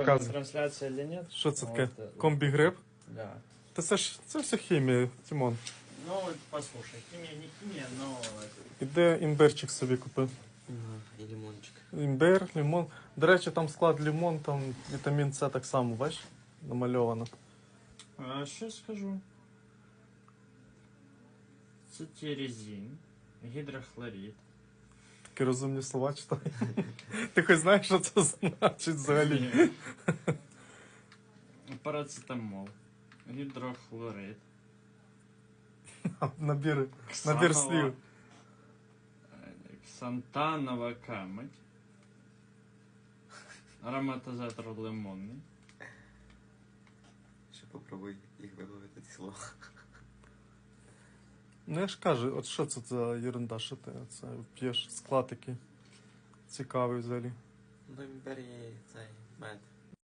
Показуй. Трансляция или нет? Що це таке? Вот, Комбігриб? Да. Та це ж це все хімія, Тимон. Ну, послушай, химия не химия, но... Іде імбирчик собі купив. Ага, і лимончик. Імбир, лимон. До речі, там склад лимон, там вітамін С так само, бачиш? Намальовано. А що скажу? Цитирезин, гідрохлорид, Такі розумні слова читай. Ти хоч знаєш, що це значить взагалі? парацетамол, гідрохлорид, Набір, набір слів. Ксантанова камедь, ароматизатор лимонний, Ще попробуй їх вимовити ці слова. Ну я ж кажу, от що це за ерунда, що ти це п'єш склад такий цікавий взагалі. Ну, імбері цей мед.